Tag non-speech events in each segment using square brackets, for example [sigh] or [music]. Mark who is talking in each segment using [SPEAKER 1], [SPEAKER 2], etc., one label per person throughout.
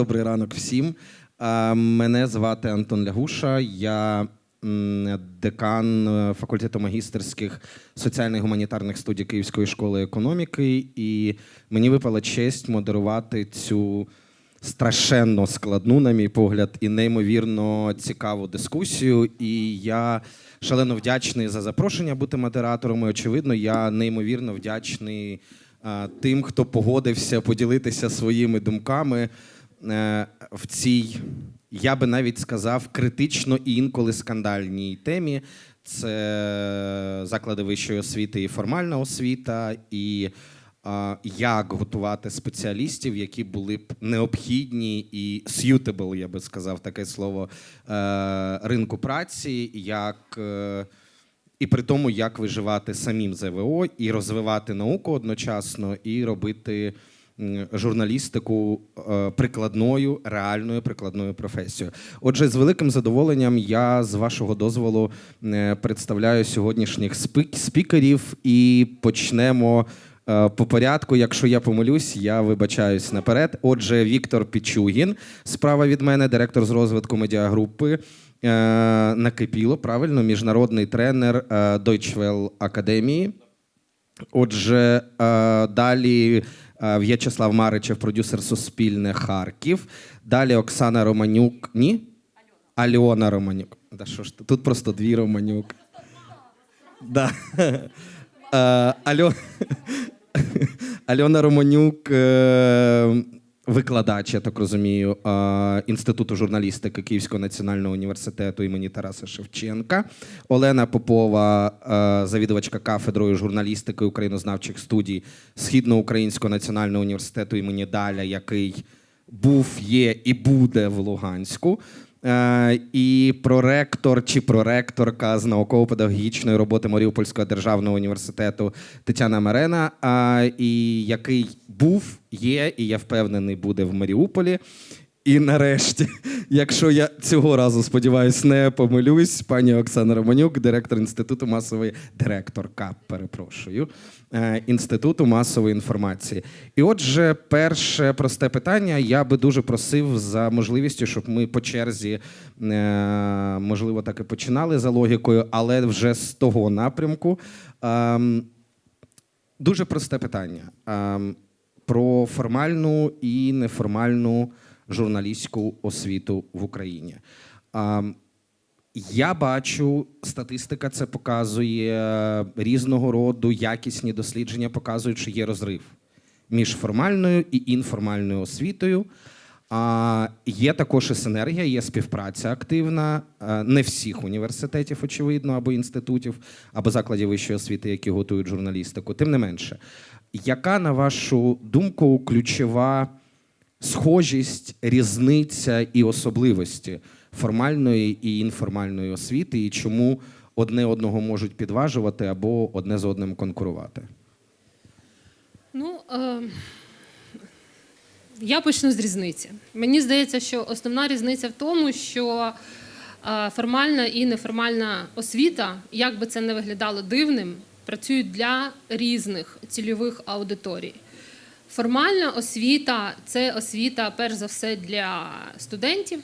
[SPEAKER 1] добрий ранок всім. Мене звати Антон Лягуша. Я декан е, факультету магістерських соціально-гуманітарних студій Київської школи економіки, і мені випала честь модерувати цю страшенно складну, на мій погляд, і неймовірно цікаву дискусію. І я шалено вдячний за запрошення бути модератором. І, очевидно, я неймовірно вдячний тим, хто погодився поділитися своїми думками в цій, я би навіть сказав, критично і інколи скандальній темі. Це заклади вищої освіти і формальна освіта, і а, як готувати спеціалістів, які були б необхідні і suitable, я би сказав таке слово, е, ринку праці, як е, і при тому, як виживати самим ЗВО і розвивати науку одночасно, і робити журналістику е, прикладною, реальною прикладною професією. Отже, з великим задоволенням я з вашого дозволу е, представляю сьогоднішніх спікерів і почнемо. е, По порядку, якщо я помилюсь, я вибачаюсь наперед. Отже, Віктор Пічугін, справа від мене, директор з розвитку медіагрупи. Накипіло, правильно, міжнародний тренер Deutsche Welle Академії. Отже, далі В'ячеслав Маричев, продюсер Суспільне Харків. Далі Оксана Романюк. Ні? Альона Романюк. Да що ж? Тут просто дві Романюк. Да. Е, [laughs] Альона Романюк, е, викладач, я так розумію, Інституту журналістики Київського національного університету імені Тараса Шевченка. Олена Попова, завідувачка кафедрою журналістики українознавчих студій Східноукраїнського національного університету імені Даля, який був, є і буде в Луганську. Е, і проректор чи проректорка з науково-педагогічної роботи Маріупольського державного університету Тетяна Марена, е, і який був, є, і я впевнений, буде в Маріуполі. І нарешті, якщо я цього разу сподіваюсь, не помилюсь, пані Оксана Романюк, директор інституту масової директорка, перепрошую, е, інституту масової інформації. І отже, перше просте питання. Я би дуже просив за можливістю, щоб ми по черзі, е, можливо, так і починали за логікою, але вже з того напрямку. Ем, Дуже просте питання ем, про формальну і неформальну журналістську освіту в Україні. Я бачу, статистика це показує різного роду якісні дослідження, показують, що є розрив між формальною і інформальною освітою. А є також і синергія, є співпраця активна не всіх університетів, очевидно, або інститутів, або закладів вищої освіти, які готують журналістику. Тим не менше, яка, на вашу думку, ключова схожість, різниця і особливості формальної і інформальної освіти, і чому одне одного можуть підважувати або одне з одним конкурувати?
[SPEAKER 2] Ну, е, я почну з різниці. Мені здається, що основна різниця в тому, що е, формальна і неформальна освіта, як би це не виглядало дивним, працюють для різних цільових аудиторій. Формальна освіта це освіта, перш за все, для студентів,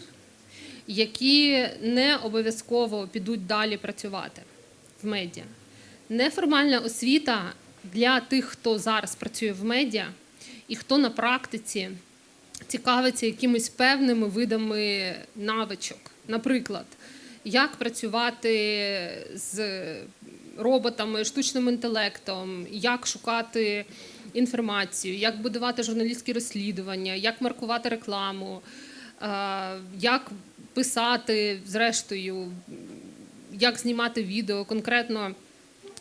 [SPEAKER 2] які не обов'язково підуть далі працювати в медіа. Неформальна освіта для тих, хто зараз працює в медіа і хто на практиці цікавиться якимись певними видами навичок. Наприклад, як працювати з роботами, штучним інтелектом, як шукати інформацію, як будувати журналістські розслідування, як маркувати рекламу, е, як писати, зрештою, як знімати відео конкретно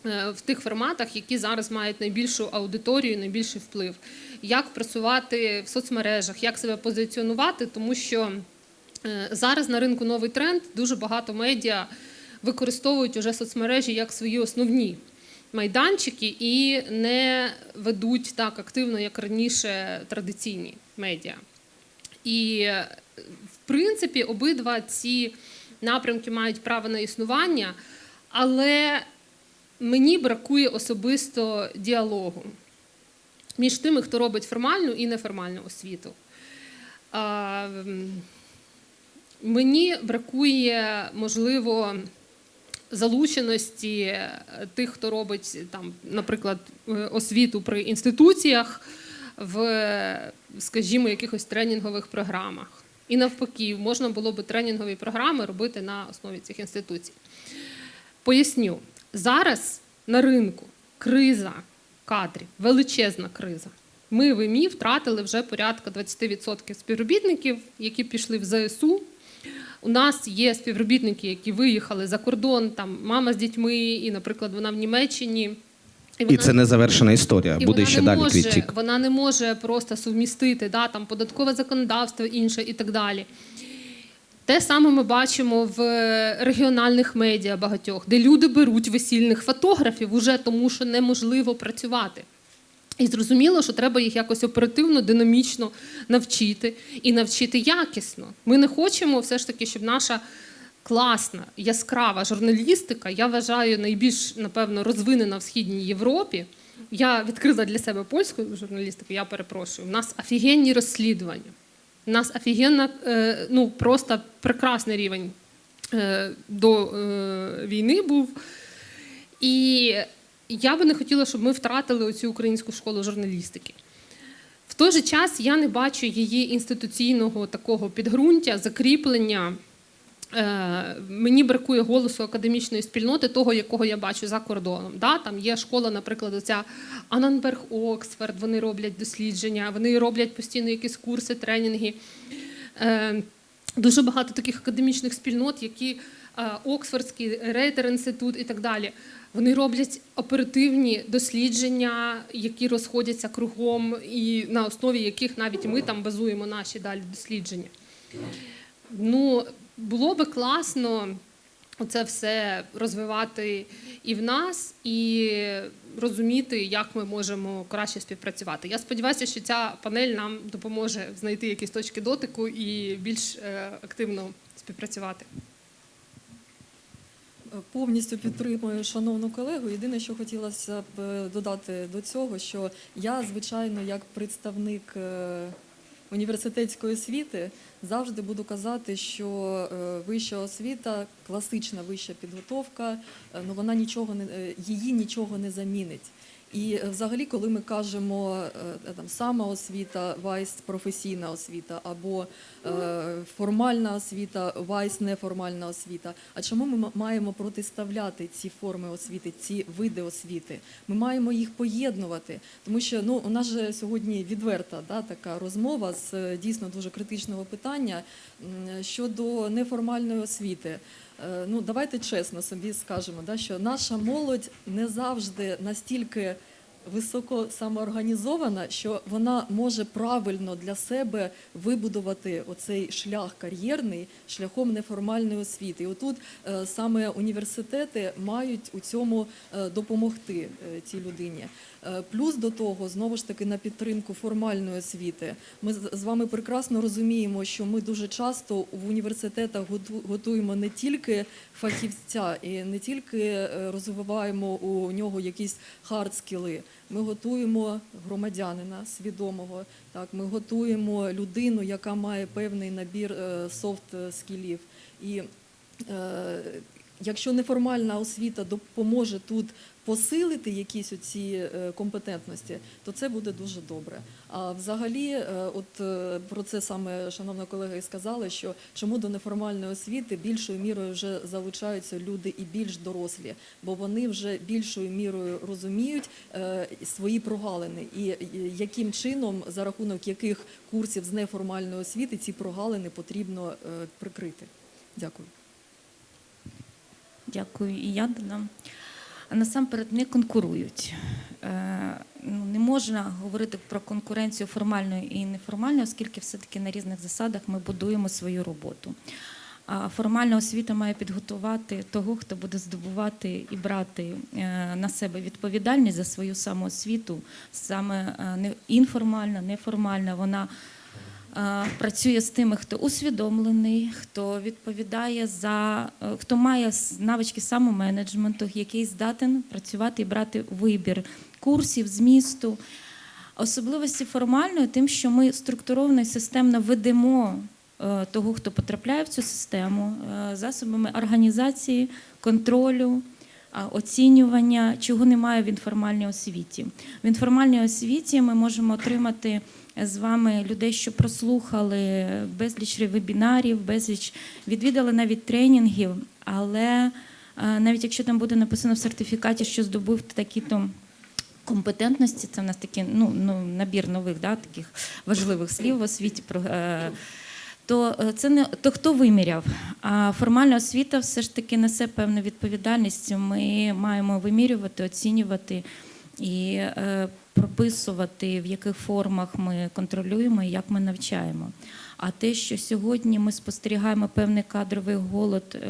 [SPEAKER 2] е, в тих форматах, які зараз мають найбільшу аудиторію, найбільший вплив. Як працювати в соцмережах, як себе позиціонувати, тому що е, зараз на ринку новий тренд. Дуже багато медіа використовують уже соцмережі як свої основні майданчики і не ведуть так активно, як раніше традиційні медіа. І в принципі обидва ці напрямки мають право на існування, але мені бракує особисто діалогу між тими, хто робить формальну і неформальну освіту. Мені бракує, можливо, залученості е, тих, хто робить там, наприклад, е, освіту при інституціях в, е, скажімо, якихось тренінгових програмах. І навпаки, можна було би тренінгові програми робити на основі цих інституцій. Поясню, зараз на ринку криза кадрів, величезна криза. Ми в ІМІ втратили вже порядка 20% співробітників, які пішли в ЗСУ. У нас є співробітники, які виїхали за кордон, там мама з дітьми, і, наприклад, вона в Німеччині.
[SPEAKER 1] І
[SPEAKER 2] вона-
[SPEAKER 1] це не завершена історія.
[SPEAKER 2] і
[SPEAKER 1] Буде
[SPEAKER 2] вона
[SPEAKER 1] ще
[SPEAKER 2] не
[SPEAKER 1] далі
[SPEAKER 2] може,
[SPEAKER 1] відтік.
[SPEAKER 2] Вона не може просто сумістити да, там, податкове законодавство інше і так далі. Те саме ми бачимо в регіональних медіа багатьох, де люди беруть весільних фотографів уже тому, що неможливо працювати. І зрозуміло, що треба їх якось оперативно, динамічно навчити і навчити якісно. Ми не хочемо все ж таки, щоб наша класна, яскрава журналістика, я вважаю, найбільш напевно розвинена в східній Європі. Я відкрила для себе польську журналістику, я перепрошую. У нас офігенні розслідування. У нас офігенна, е, ну просто прекрасний рівень е, до е, війни був. І я би не хотіла, щоб ми втратили оцю українську школу журналістики. В той же час я не бачу її інституційного такого підґрунтя, закріплення. Е, Мені бракує голосу академічної спільноти, того, якого я бачу за кордоном. Да? Там є школа, наприклад, оця Ананберг Оксфорд, вони роблять дослідження, вони роблять постійно якісь курси, тренінги. Е, Дуже багато таких академічних спільнот, які Оксфордський Рейтер інститут і так далі. Вони роблять оперативні дослідження, які розходяться кругом, і на основі яких навіть ми там базуємо наші далі дослідження. Ну, було би класно це все розвивати і в нас, і розуміти, як ми можемо краще співпрацювати. Я сподіваюся, що ця панель нам допоможе знайти якісь точки дотику і більш е, активно співпрацювати.
[SPEAKER 3] Повністю підтримую шановну колегу. Єдине, що хотілося б е, додати до цього, що я, звичайно, як представник е, університетської освіти, завжди буду казати, що е, вища освіта, класична вища підготовка, ну вона нічого не її нічого не замінить. І е, взагалі, коли ми кажемо е, там самоосвіта, вайс професійна освіта або е, формальна освіта, вайс неформальна освіта. А чому ми маємо протиставляти ці форми освіти, ці види освіти? Ми маємо їх поєднувати, тому що ну у нас же сьогодні відверта да, така розмова з дійсно дуже критичного питання щодо неформальної освіти. Е, Ну, давайте чесно собі скажемо, да, що наша молодь не завжди настільки високо самоорганізована, що вона може правильно для себе вибудувати оцей шлях кар'єрний шляхом неформальної освіти. І отут е, саме університети мають у цьому е, допомогти цій людині. Е, Плюс до того, знову ж таки, на підтримку формальної освіти. Ми з вами прекрасно розуміємо, що ми дуже часто в університетах готу- готуємо не тільки фахівця і не тільки е, розвиваємо у нього якісь хард-скіли. Ми готуємо громадянина свідомого. Так, ми готуємо людину, яка має певний набір софт-скілів. І е, якщо неформальна освіта допоможе тут посилити якісь оці е, компетентності, то це буде дуже добре. А взагалі, е, от е, про це саме шановна колега і сказала, що чому до неформальної освіти більшою мірою вже залучаються люди і більш дорослі, бо вони вже більшою мірою розуміють свої прогалини, і яким чином, за рахунок яких курсів з неформальної освіти ці прогалини потрібно прикрити. Дякую.
[SPEAKER 4] Дякую, і я додам. А Насамперед не конкурують. Е, ну, Не можна говорити про конкуренцію формальної і неформальної, оскільки все-таки на різних засадах ми будуємо свою роботу. А формальна освіта має підготувати того, хто буде здобувати і брати е, на себе відповідальність за свою самоосвіту, саме е, інформальна, неформальна. Вона працює з тими, хто усвідомлений, хто відповідає за е, хто має навички самоменеджменту, який здатен працювати і брати вибір курсів, змісту. Особливості формальної тим, що ми структуровано і системно ведемо е, того, хто потрапляє в цю систему, е, засобами організації, контролю, оцінювання, чого немає в інформальній освіті. В інформальній освіті ми можемо отримати з вами людей, що прослухали безліч вебінарів, безліч відвідали навіть тренінгів, але е, навіть якщо там буде написано в сертифікаті, що здобув такі-то компетентності, це в нас такий ну, ну, набір нових да, таких важливих слів в освіті. е, То е, це не то, хто виміряв. А формальна освіта все ж таки несе певну відповідальність. Ми маємо вимірювати, оцінювати і е, прописувати, в яких формах ми контролюємо і як ми навчаємо. А те, що сьогодні ми спостерігаємо певний кадровий голод е,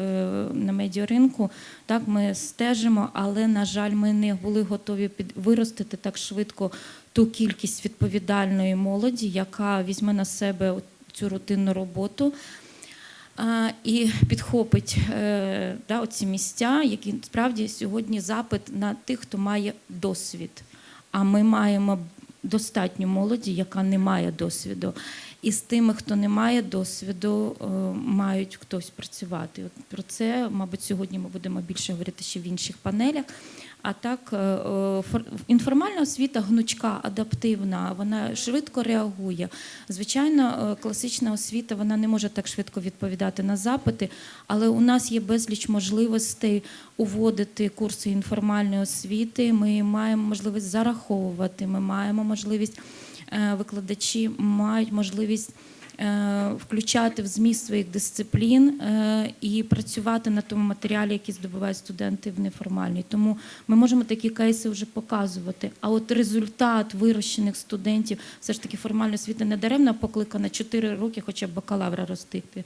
[SPEAKER 4] на медіаринку, так ми стежимо, але на жаль, ми не були готові під виростити так швидко ту кількість відповідальної молоді, яка візьме на себе цю рутинну роботу. І підхопить е, да, оці місця, які справді сьогодні запит на тих, хто має досвід. А ми маємо достатньо молоді, яка не має досвіду. І з тими, хто не має досвіду, е, мають хтось працювати. От про це, мабуть, сьогодні ми будемо більше говорити ще в інших панелях. А так, е, е, фор- інформальна освіта гнучка, адаптивна, вона швидко реагує. Звичайно, е, класична освіта вона не може так швидко відповідати на запити, але у нас є безліч можливостей уводити курси інформальної освіти. Ми маємо можливість зараховувати, ми маємо можливість, викладачі мають можливість. Е, Включати в зміст своїх дисциплін е, і працювати на тому матеріалі, який здобувають студенти в неформальній. Тому ми можемо такі кейси вже показувати. А от результат вирощених студентів, все ж таки формальна освіта не даремно покликана 4 роки, хоча б бакалавра ростити.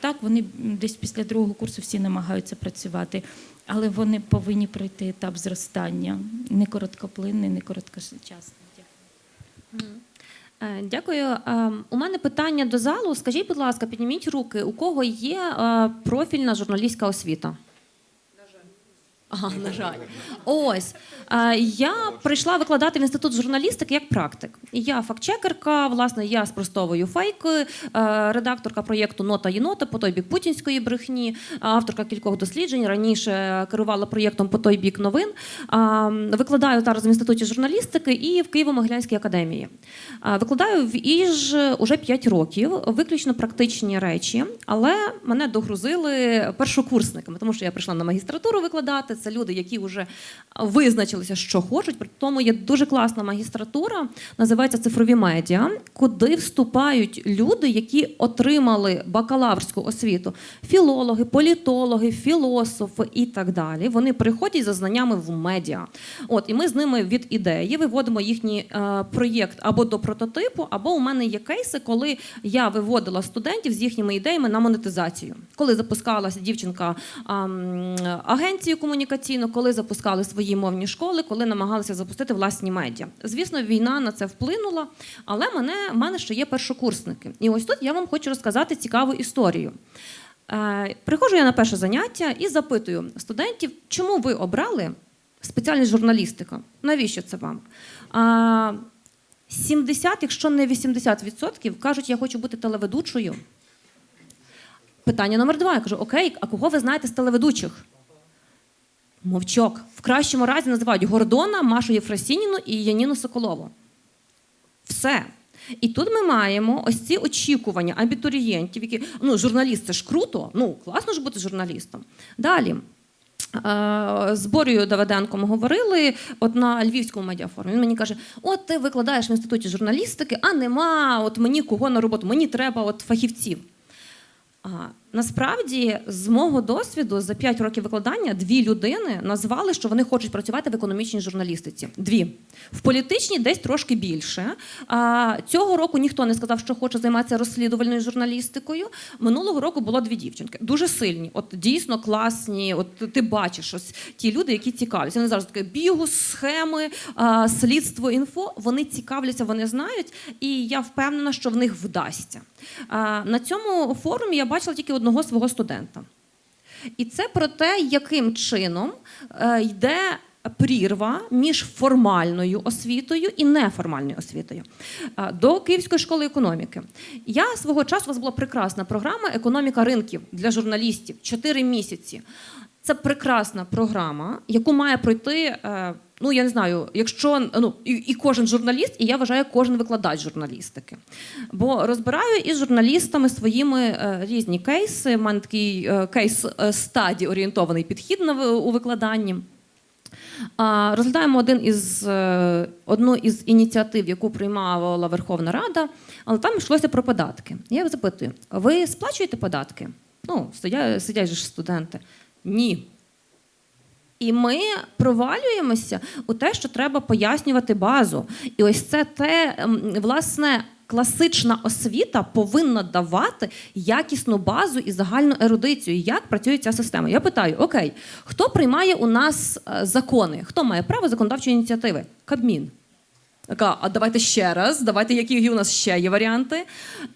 [SPEAKER 4] Так, вони десь після другого курсу всі намагаються працювати, але вони повинні пройти етап зростання. Не короткоплинний, не короткочасний. Дякую.
[SPEAKER 5] Е, Дякую. Е, У мене питання до залу. Скажіть, будь ласка, підніміть руки, у кого є е, профільна журналістська освіта? Ага, на жаль. Ось я прийшла викладати в інститут журналістики як практик. Я фактчекерка, власне, я спростовую фейки, е, редакторка проєкту Нота єнота по той бік путінської брехні, авторка кількох досліджень. Раніше керувала проєктом по той бік новин. Викладаю зараз в інституті журналістики і в Києво-Могилянській академії. Викладаю в Іж уже 5 років, виключно практичні речі, але мене догрузили першокурсниками, тому що я прийшла на магістратуру викладати. Це люди, які вже визначилися, що хочуть. При тому є дуже класна магістратура, називається цифрові медіа, куди вступають люди, які отримали бакалаврську освіту: філологи, політологи, філософи і так далі. Вони приходять за знаннями в медіа. От і ми з ними від ідеї виводимо їхній е, проєкт або до прототипу, або у мене є кейси, коли я виводила студентів з їхніми ідеями на монетизацію. Коли запускалася дівчинка ам, агенцію комунікаційну, коли запускали свої мовні школи, коли намагалися запустити власні медіа. Звісно, війна на це вплинула, але мене, в мене ще є першокурсники. І ось тут я вам хочу розказати цікаву історію. Е, приходжу я на перше заняття і запитую студентів, чому ви обрали спеціальність журналістика? Навіщо це вам? А, 70, якщо не 80% кажуть, я хочу бути телеведучою. Питання номер два. Я кажу: Окей, а кого ви знаєте з телеведучих? Мовчок. В кращому разі називають Гордона, Машу Єфросініну і Яніну Соколову. Все. І тут ми маємо ось ці очікування абітурієнтів, які ну, журналіст це ж круто, ну класно ж бути журналістом. Далі. Е, З Борєю Давиденком говорили от на львівському медіафорумі. Він мені каже: от ти викладаєш в інституті журналістики, а нема от мені кого на роботу, мені треба от фахівців. Насправді, з мого досвіду, за 5 років викладання, дві людини назвали, що вони хочуть працювати в економічній журналістиці. Дві. В політичній десь трошки більше. А, цього року ніхто не сказав, що хоче займатися розслідувальною журналістикою. Минулого року було дві дівчинки. Дуже сильні, от дійсно класні. От ти бачиш ось ті люди, які цікавляться. Вони зараз таке бігу, схеми, а, слідство, інфо. Вони цікавляться, вони знають, і я впевнена, що в них вдасться. А, На цьому форумі я бачила тільки одного свого студента. І це про те, яким чином е, йде прірва між формальною освітою і неформальною освітою. До Київської школи економіки. Я свого часу у вас була прекрасна програма Економіка ринків для журналістів 4 місяці. Це прекрасна програма, яку має пройти. е, Ну, я не знаю, якщо ну і, і кожен журналіст, і я вважаю, кожен викладач журналістики. Бо розбираю із журналістами своїми е, різні кейси. У мене такий е, кейс стаді орієнтований підхід на у викладанні. Розглядаємо один із, одну із ініціатив, яку приймала Верховна Рада, але там йшлося про податки. Я запитую: ви сплачуєте податки? Ну, сидять, сидять же студенти. Ні. І ми провалюємося у те, що треба пояснювати базу. І ось це те, власне, класична освіта повинна давати якісну базу і загальну ерудицію, як працює ця система. Я питаю: окей, хто приймає у нас е, закони? Хто має право законодавчої ініціативи? Кабмін. Така, а давайте ще раз, давайте, які у нас ще є варіанти.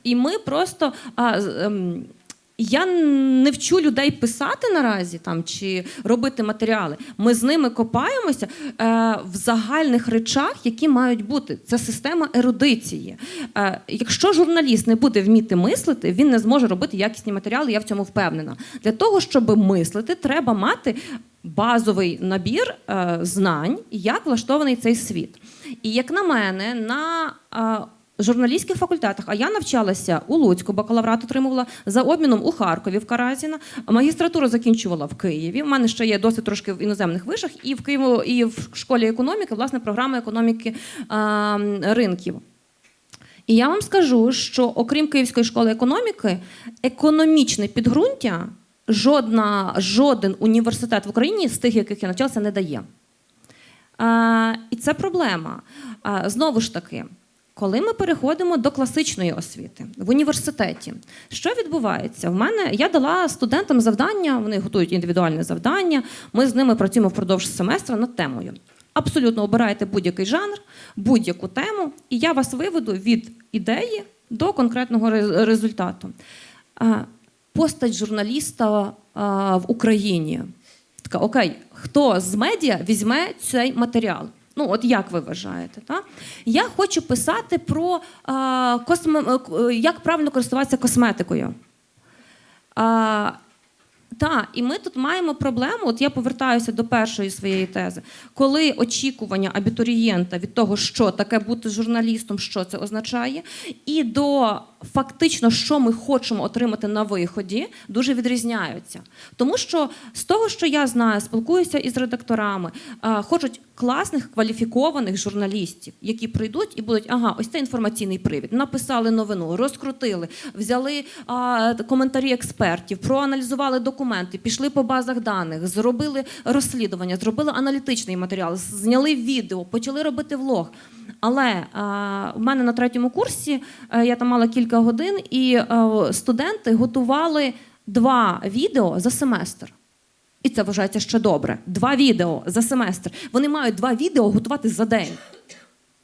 [SPEAKER 5] І ми просто. А, ем, я не вчу людей писати наразі там чи робити матеріали. Ми з ними копаємося е, в загальних речах, які мають бути. Це система ерудиції. Е, якщо журналіст не буде вміти мислити, він не зможе робити якісні матеріали. Я в цьому впевнена. Для того, щоб мислити, треба мати базовий набір е, знань, як влаштований цей світ. І як на мене, на е, журналістських факультетах, а я навчалася у Луцьку, бакалаврат отримувала за обміном у Харкові в Каразіна, магістратуру закінчувала в Києві. У мене ще є досвід трошки в іноземних вишах, і в Києві, і в школі економіки, власне, програма економіки е, ринків. І я вам скажу, що окрім Київської школи економіки, економічне підґрунтя жодна, жоден університет в Україні з тих, яких я навчалася, не дає. А, і це проблема. А, знову ж таки, коли ми переходимо до класичної освіти в університеті, що відбувається? В мене я дала студентам завдання, вони готують індивідуальне завдання. Ми з ними працюємо впродовж семестра над темою. Абсолютно обираєте будь-який жанр, будь-яку тему, і я вас виведу від ідеї до конкретного результату. Постать журналіста в Україні. Така, окей, хто з медіа візьме цей матеріал? Ну, от як ви вважаєте? Та? Я хочу писати про а, косме... е, як правильно користуватися косметикою. А, так, і ми тут маємо проблему. От я повертаюся до першої своєї тези. Коли очікування абітурієнта від того, що таке бути журналістом, що це означає, і до фактично, що ми хочемо отримати на виході, дуже відрізняються. Тому що з того, що я знаю, спілкуюся із редакторами, хочуть класних кваліфікованих журналістів, які прийдуть і будуть, ага, ось це інформаційний привід. Написали новину, розкрутили, взяли а, коментарі експертів, проаналізували документи, пішли по базах даних, зробили розслідування, зробили аналітичний матеріал, зняли відео, почали робити влог. Але а, в мене на третьому курсі е, я там мала кілька годин, і е, студенти готували два відео за семестр. І це вважається ще добре. Два відео за семестр. Вони мають два відео готувати за день.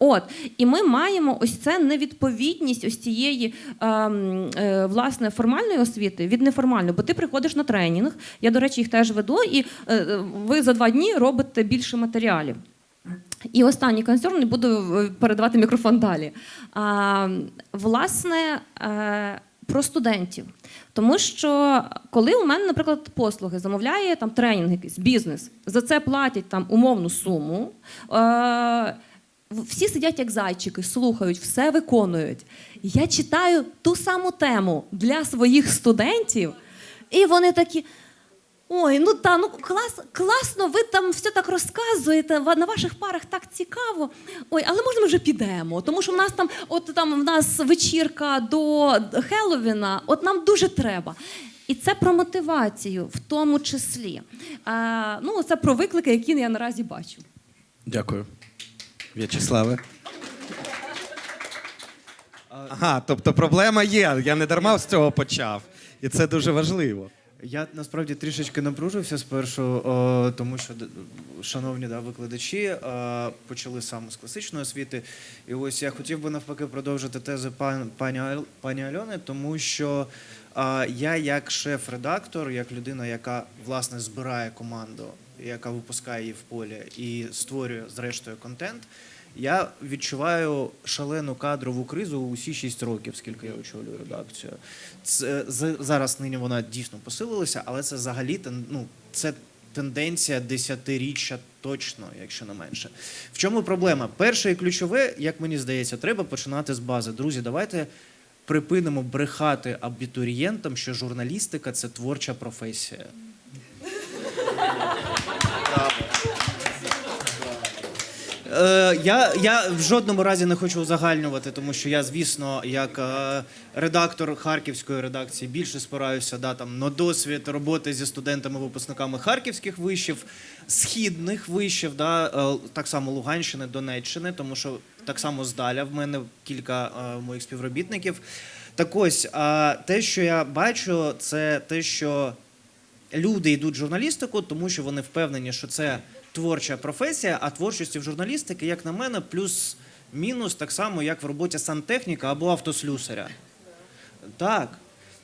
[SPEAKER 5] От, і ми маємо ось це невідповідність ось цієї ем, е, власне формальної освіти від неформальної, бо ти приходиш на тренінг. Я, до речі, їх теж веду, і е, е, ви за два дні робите більше матеріалів. І останній концерн, і буду е, передавати мікрофон далі. А, власне, е, про студентів. Тому що коли у мене, наприклад, послуги замовляє там тренінг, якийсь бізнес, за це платять там умовну суму. Е, всі сидять як зайчики, слухають, все виконують. Я читаю ту саму тему для своїх студентів, і вони такі. Ой, ну та ну клас, класно, ви там все так розказуєте. На ваших парах так цікаво. Ой, але можна ми вже підемо? Тому що в нас там, от там в нас вечірка до Хеллоуіна, от нам дуже треба. І це про мотивацію, в тому числі. А, ну, це про виклики, які я наразі бачу.
[SPEAKER 1] Дякую. В'ячеславе. Ага, тобто проблема є. Я не дарма з цього почав. І це дуже важливо.
[SPEAKER 6] Я насправді трішечки напружився спершу, тому що шановні да, викладачі е, почали саме з класичної освіти. І ось я хотів би навпаки продовжити тези пан, пані, пані Альони, тому що е, я як шеф-редактор, як людина, яка власне збирає команду яка випускає її в полі і створює зрештою контент. Я відчуваю шалену кадрову кризу усі 6 років, скільки я очолюю редакцію. Це зараз нині вона дійсно посилилася, але це взагалі ну, це тенденція десятиріччя точно, якщо не менше. В чому проблема? Перше і ключове, як мені здається, треба починати з бази. Друзі, давайте припинимо брехати абітурієнтам, що журналістика це творча професія. Е, я, я в жодному разі не хочу узагальнювати, тому що я, звісно, як е, редактор харківської редакції більше спираюся да, там, на досвід роботи зі студентами-випускниками харківських вишів, східних вишів, да, е, так само Луганщини, Донеччини, тому що так само здаля в мене кілька е, моїх співробітників. Так ось, а те, що я бачу, це те, що люди йдуть в журналістику, тому що вони впевнені, що це творча професія, а творчості в журналістики, як на мене, плюс-мінус так само, як в роботі сантехніка або автослюсаря. Так.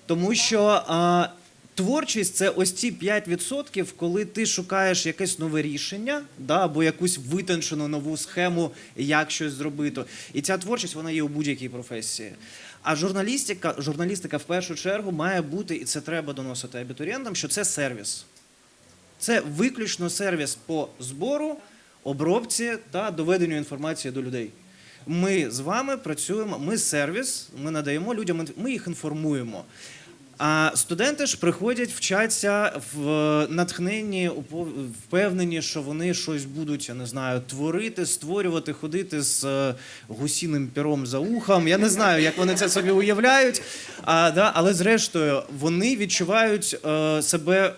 [SPEAKER 6] Тому що а, творчість це ось ці 5%, коли ти шукаєш якесь нове рішення, да, або якусь витончену нову схему, як щось зробити. І ця творчість вона є у будь-якій професії. А журналістика, журналістика в першу чергу має бути, і це треба доносити абітурієнтам, що це сервіс. Це виключно сервіс по збору, обробці та доведенню інформації до людей. Ми з вами працюємо, ми сервіс, ми надаємо людям, ми їх інформуємо. А студенти ж приходять, вчаться в натхненні, впевнені, що вони щось будуть, я не знаю, творити, створювати, ходити з е, гусіним пером за ухом. Я не знаю, як вони це собі уявляють. А, да, але зрештою вони відчувають е, себе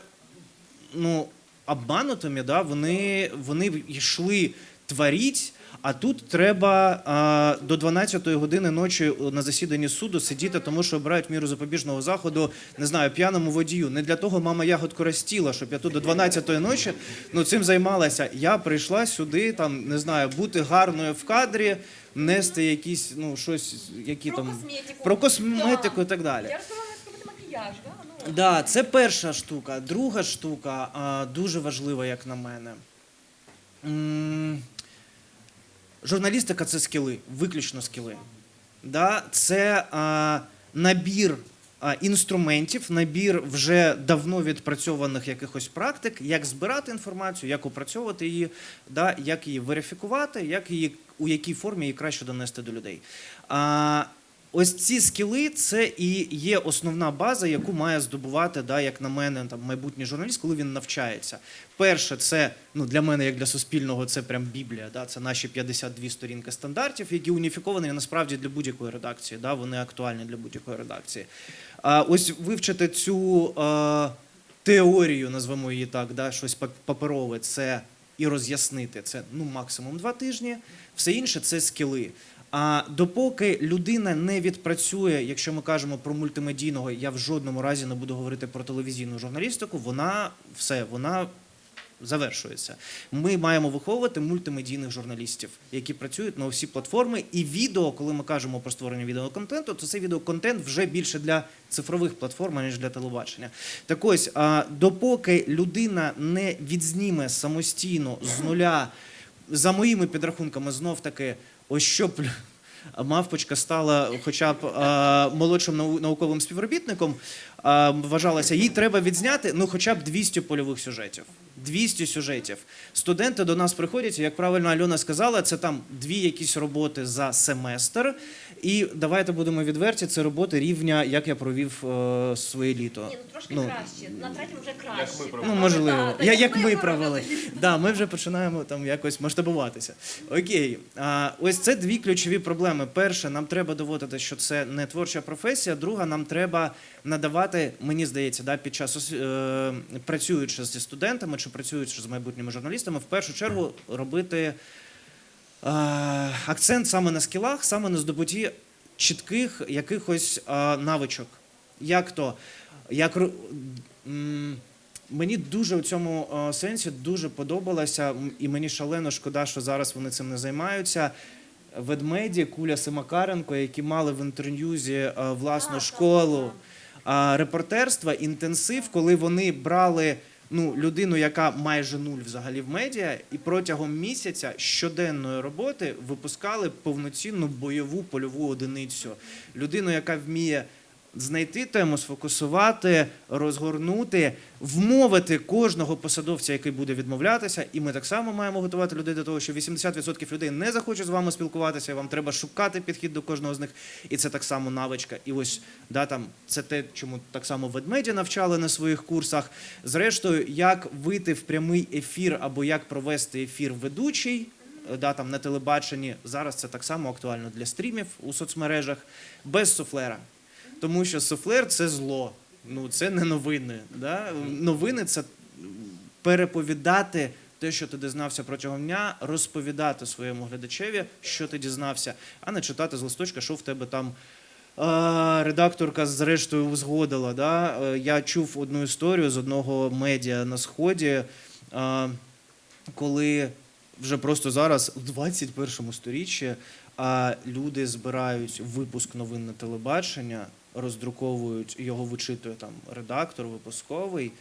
[SPEAKER 6] ну, обманутими, да, вони, вони йшли творіть, а тут треба а, до 12-ї години ночі на засіданні суду сидіти, тому що обирають міру запобіжного заходу, не знаю, п'яному водію. Не для того мама ягодку розтіла, щоб я тут до 12-ї ночі ну, цим займалася. Я прийшла сюди, там, не знаю, бути гарною в кадрі, нести якісь, ну, щось, які там. Про косметику і так далі.
[SPEAKER 7] Я розказала, як робити макіяж, да? Ну,
[SPEAKER 6] Да, це перша штука. Друга штука дуже важлива, як на мене. Журналістика це скіли, виключно скіли. Да, це а, набір а, інструментів, набір вже давно відпрацьованих якихось практик, як збирати інформацію, як опрацьовувати її, да, як її верифікувати, як її, у якій формі її краще донести до людей. А, Ось ці скіли це і є основна база, яку має здобувати, да, як на мене, там майбутній журналіст, коли він навчається. Перше, це ну для мене, як для суспільного, це прям біблія. Да, це наші 52 сторінки стандартів, які уніфіковані насправді для будь-якої редакції. Да, вони актуальні для будь-якої редакції. А ось вивчити цю е, теорію, назвемо її так, да, щось пап- паперове, це і роз'яснити. Це ну максимум два тижні. Все інше це скіли. А допоки людина не відпрацює, якщо ми кажемо про мультимедійного, я в жодному разі не буду говорити про телевізійну журналістику, вона все, вона завершується. Ми маємо виховувати мультимедійних журналістів, які працюють на всі платформи. І відео, коли ми кажемо про створення відеоконтенту, то цей відеоконтент вже більше для цифрових платформ, ніж для телебачення. Так ось, допоки людина не відзніме самостійно з нуля, за моїми підрахунками, знов таки, ось щоб мавпочка стала хоча б молодшим науковим співробітником, вважалося, їй треба відзняти ну, хоча б 200 польових сюжетів. 200 сюжетів. Студенти до нас приходять, як правильно Альона сказала, це там дві якісь роботи за семестр. І давайте будемо відверті, це роботи рівня, як я провів е, своє літо.
[SPEAKER 7] ні, ну трошки
[SPEAKER 6] Ну,
[SPEAKER 7] краще. На третьому вже краще.
[SPEAKER 6] Ну, можливо.
[SPEAKER 7] Так, так,
[SPEAKER 6] Я,
[SPEAKER 7] як
[SPEAKER 6] як
[SPEAKER 7] ми
[SPEAKER 6] ми
[SPEAKER 7] провели.
[SPEAKER 6] провели. Да, ми вже починаємо там якось масштабуватися. Окей. А, ось це дві ключові проблеми. Перше, нам треба доводити, що це не творча професія. Друга, нам треба надавати, мені здається, да, під час е, працюючи зі студентами чи працюючи з майбутніми журналістами, в першу чергу робити е, акцент саме на скілах, саме на здобутті чітких якихось е, навичок. Як то? Як мені дуже у цьому е, сенсі дуже подобалося, і мені шалено шкода, що зараз вони цим не займаються. Ведмеді, Куля Семакаренко, які мали в інтерньюзі е, власну школу репортерства, інтенсив, коли вони брали ну, людину, яка майже нуль взагалі в медіа, і протягом місяця щоденної роботи випускали повноцінну бойову польову одиницю. Людину, яка вміє знайти тему, сфокусувати, розгорнути, вмовити кожного посадовця, який буде відмовлятися. І ми так само маємо готувати людей до того, що 80% людей не захочуть з вами спілкуватися. і Вам треба шукати підхід до кожного з них. І це так само навичка. І ось да, там це те, чому так само ведмеді навчали на своїх курсах. Зрештою, як вийти в прямий ефір або як провести ефір ведучий. Да, там на телебаченні зараз це так само актуально для стрімів у соцмережах без суфлера. Тому що суфлер це зло. Ну це не новини. Да? Новини це переповідати те, що ти дізнався протягом дня, розповідати своєму глядачеві, що ти дізнався, а не читати з листочка, що в тебе там. е, Редакторка зрештою узгодила. Да? Е, Я чув одну історію з одного медіа на сході, е, коли вже просто зараз, в 21 сторіччі, люди збирають випуск новин на телебачення, роздруковують його, вичитує там редактор, випусковий,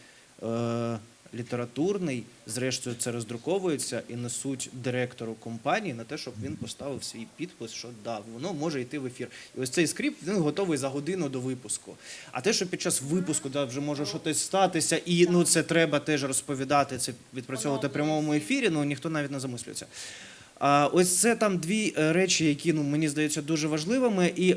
[SPEAKER 6] е, літературний. Зрештою, це роздруковується і несуть директору компанії на те, щоб він поставив свій підпис, що да, воно може йти в ефір. І ось цей скрипт він готовий за годину до випуску. А те, що під час випуску да, вже може щось статися, і ну це треба теж розповідати, це відпрацьовувати в прямому ефірі. Ну ніхто навіть не замислюється. Ось це там дві е, речі, які ну мені здаються дуже важливими. І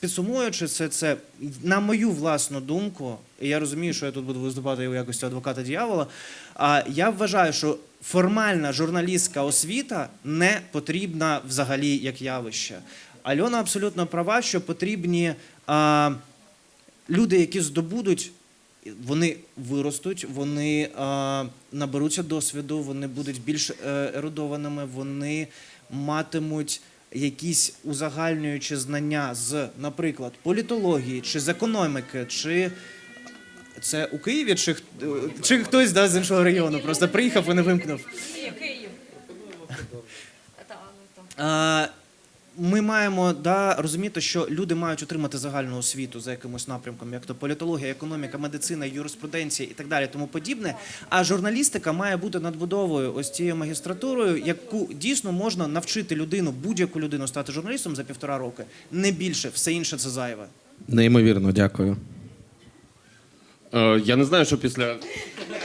[SPEAKER 6] підсумуючи це, це на мою власну думку, і я розумію, що я тут буду виступати у якості адвоката дьявола. А я вважаю, що формальна журналістська освіта не потрібна взагалі як явище. Альона абсолютно права, що потрібні а, люди, які здобудуть вони виростуть, вони а, наберуться досвіду, вони будуть більш е, ерудованими, вони матимуть якісь узагальнюючі знання з, наприклад, політології чи з економіки, чи це у Києві, чи, чи хтось да, з іншого району просто приїхав і не вимкнув. А, ми маємо да, розуміти, що люди мають отримати загальну освіту за якимось напрямком, як то політологія, економіка, медицина, юриспруденція і так далі, тому подібне. А журналістика має бути надбудовою ось цією магістратурою, яку дійсно можна навчити людину, будь-яку людину стати журналістом за півтора роки, не більше, все інше це зайве.
[SPEAKER 1] Неймовірно, дякую.
[SPEAKER 8] Е, я не знаю, що після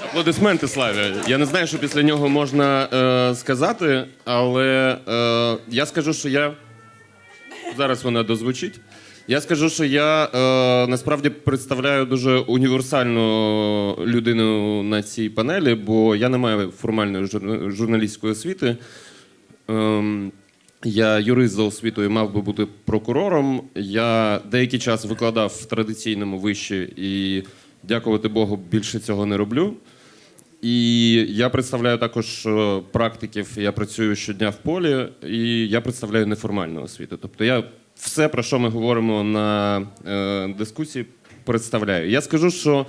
[SPEAKER 8] аплодисменти Славі. Я не знаю, що після нього можна е, сказати, але е, я скажу, що я зараз вона дозвучить. Я скажу, що я е, насправді представляю дуже універсальну людину на цій панелі, бо я не маю формальної журна- журналістської освіти. Ем, я юрист за освітою мав би бути прокурором. Я деякий час викладав в традиційному виші і, дякувати Богу, більше цього не роблю. І я представляю також е, практиків. Я працюю щодня в полі, і я представляю неформальну освіту. Тобто я все, про що ми говоримо на е, дискусії, представляю. Я скажу, що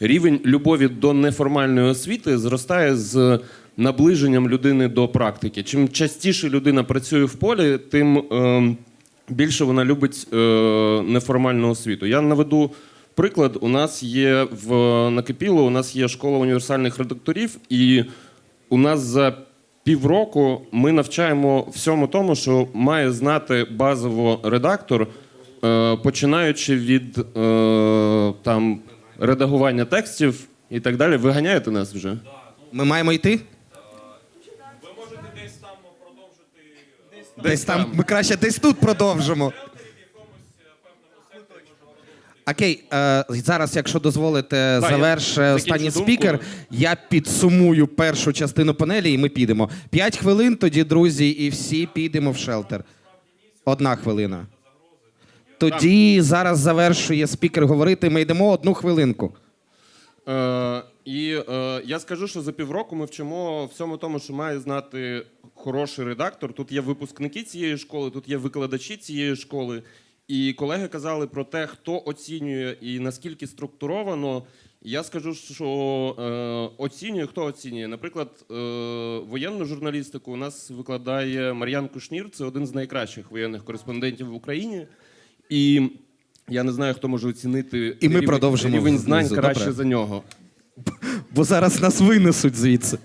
[SPEAKER 8] рівень любові до неформальної освіти зростає з наближенням людини до практики. Чим частіше людина працює в полі, тим е, більше вона любить е, неформальну освіту. Я наведу приклад. У нас є в Накипіло, у нас є школа універсальних редакторів, і у нас за півроку ми навчаємо всьому тому, що має знати базово редактор, е, починаючи від е, там редагування текстів і так далі. Ви ганяєте нас вже?
[SPEAKER 1] Ми маємо йти? Десь там. Ми краще десь тут продовжимо. Окей, е, зараз, якщо дозволите,
[SPEAKER 8] я
[SPEAKER 1] заверш е,
[SPEAKER 8] закінчу
[SPEAKER 1] останній
[SPEAKER 8] думку.
[SPEAKER 1] спікер. Я підсумую першу частину панелі, і ми підемо. П'ять хвилин, тоді, друзі, і всі підемо в шелтер. Одна хвилина. Тоді зараз завершує спікер говорити. Ми йдемо одну хвилинку.
[SPEAKER 8] Е, і е, я скажу, що за півроку ми вчимо всьому тому, що має знати хороший редактор. Тут є випускники цієї школи, тут є викладачі цієї школи. І колеги казали про те, хто оцінює і наскільки структуровано. Я скажу, що е, оцінює, хто оцінює. Наприклад, е, воєнну журналістику у нас викладає Мар'ян Кушнір, це один з найкращих воєнних кореспондентів в Україні. І я не знаю, хто може оцінити
[SPEAKER 1] І ми
[SPEAKER 8] рівень,
[SPEAKER 1] продовжимо
[SPEAKER 8] рівень знань
[SPEAKER 1] внизу.
[SPEAKER 8] краще
[SPEAKER 1] Добре.
[SPEAKER 8] за нього.
[SPEAKER 1] Бо зараз нас винесуть звідси.